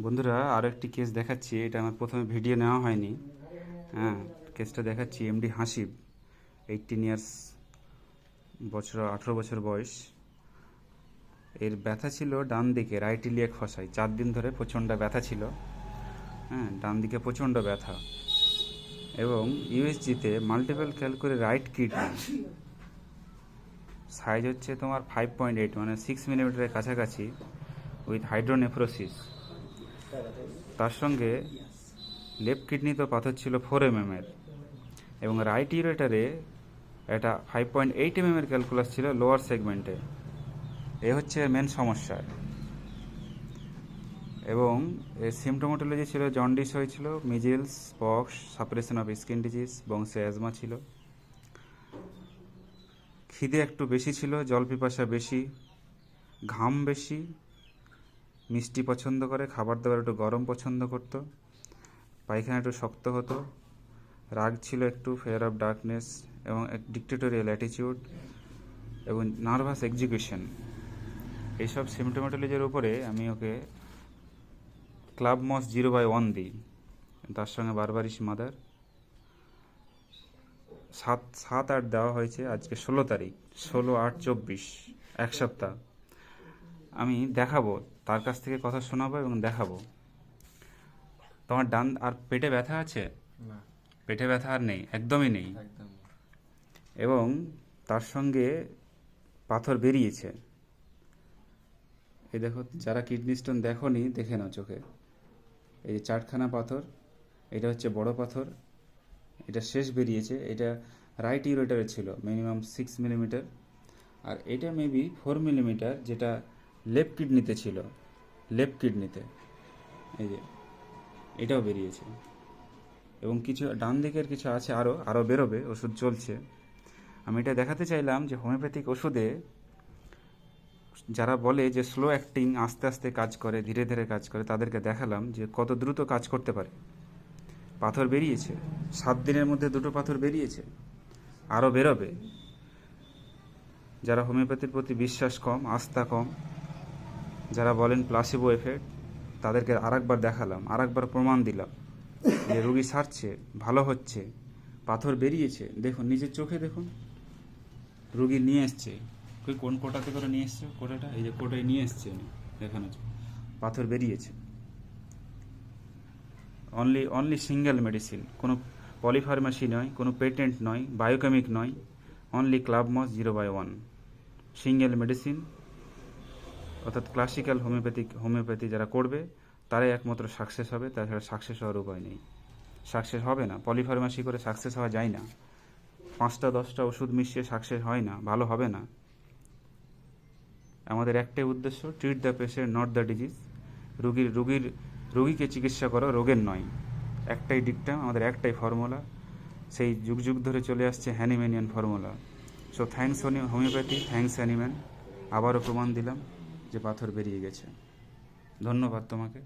বন্ধুরা আরও একটি কেস দেখাচ্ছি। এটা আমার প্রথমে ভিডিও নেওয়া হয়নি। হ্যাঁ কেসটা দেখাচ্ছি এমডি হাসিব এইটিন ইয়ার্স বছর, আঠেরো বছর বয়স। এর ব্যথা ছিল ডান দিকে রাইট ইলিয়াক ফসাই চার দিন ধরে প্রচণ্ড ব্যথা ছিল। হ্যাঁ ডান দিকে প্রচণ্ড ব্যথা। এবং ইউএসজিতে multiple calculi right kidney size হচ্ছে তোমার ফাইভ পয়েন্ট এইট মানে সিক্স মিলিমিটারের কাছাকাছি উইথ হাইড্রোনেফ্রোসিস তার সঙ্গে লেফট কিডনি তো পাথর ছিল ফোর এম এর। এবং রাইট ইউরেটারে এটা ফাইভ পয়েন্ট এইট এম এর ক্যালকুলাস ছিল লোয়ার সেগমেন্টে এ। হচ্ছে মেন সমস্যা। এবং এর সিমটোমোটোলজি ছিল জন্ডিস হয়েছিল measles pox suppression of skin disease বংশে অ্যাজমা ছিল। খিদে একটু বেশি ছিল, জল পিপাসা বেশি, ঘাম বেশি মিষ্টি পছন্দ করে, খাবার দাবার একটু গরম পছন্দ করতো, পায়খানা একটু শক্ত হতো, রাগ ছিল একটু ফেয়ার অফ ডার্কনেস এবং এক ডিক্টেটোরিয়াল অ্যাটিটিউড এবং নার্ভাস এক্সিকিউশন এইসব সিমটোমেটোলজির উপরে আমি ওকে club moss zero by one দিই। তার সঙ্গে বারবারিস মাদার সাত সাত, আট দেওয়া হয়েছে আজকে ষোলো তারিখ। ষোলো, আট, চব্বিশ, এক সপ্তাহ। আমি দেখাবো তার কাছ থেকে কথা শোনাবো এবং দেখাবো। তোমার ডান আর পেটে ব্যথা আছে? না। পেটে ব্যথা আর নেই একদমই নেই। এবং তার সঙ্গে পাথর বেরিয়েছে। এই দেখো যারা কিডনি স্টোন দেখোনি দেখে নাও চোখে। এই যে চারখানা পাথর এটা হচ্ছে বড় পাথর এটা শেষ বেরিয়েছে এটা রাইট ইউরেটারে ছিল মিনিমাম সিক্স মিলিমিটার আর এটা মেবি ফোর মিলিমিটার যেটা লেফট কিডনিতে ছিল। লেফট কিডনিতে। এই যে, এটাও বেরিয়েছে। এবং কিছু ডান দিকের কিছু আছে আরও আরও বেরোবে, ওষুধ চলছে। আমি এটা দেখাতে চাইলাম যে হোমিওপ্যাথিক ওষুধে যারা বলে যে স্লো অ্যাক্টিং, আস্তে আস্তে কাজ করে, ধীরে ধীরে কাজ করে, তাদেরকে দেখালাম যে কত দ্রুত কাজ করতে পারে। পাথর বেরিয়েছে। সাত দিনের মধ্যে দুটো পাথর বেরিয়েছে। আরও বেরোবে। যারা হোমিওপ্যাথির প্রতি বিশ্বাস কম, আস্থা কম যারা বলেন প্লাসিবো এফেক্ট তাদেরকে আরেকবার দেখালাম, আরেকবার প্রমাণ দিলাম যে রুগী সারছে, ভালো হচ্ছে, পাথর বেরিয়েছে। দেখুন, নিজের চোখে দেখুন। রুগী নিয়ে এসছে। কোন কোটাতে করে নিয়ে এসছে কোটাটা? এই যে কোটায় নিয়ে এসছে দেখানো পাথর বেরিয়েছে। অনলি অনলি সিঙ্গেল মেডিসিন কোনো পলিফার্মাসি নয়, কোনো পেটেন্ট নয় বায়োকেমিক নয় only club moss zero by one single medicine অর্থাৎ ক্লাসিক্যাল হোমিওপ্যাথিক হোমিওপ্যাথি যারা করবে, তারাই একমাত্র সাকসেস হবে, তাছাড়া সাকসেস হওয়ার উপায় নেই। সাকসেস হবে না। পলিফার্মাসি করে সাকসেস হওয়া যায় না। পাঁচটা, দশটা ওষুধ মিশিয়ে সাকসেস হয় না, ভালো হবে না। আমাদের একটাই উদ্দেশ্য treat the patient not the disease রুগীর রুগীর, রুগীকে চিকিৎসা করো, রোগের নয়। একটাই ডিকটাম আমাদের একটাই ফর্মুলা সেই যুগ যুগ ধরে চলে আসছে Hahnemannian formula so thanks homeopathy thanks Hahnemann আবারও প্রমাণ দিলাম। যে পাথর বেরিয়ে গেছে। ধন্যবাদ তোমাকে।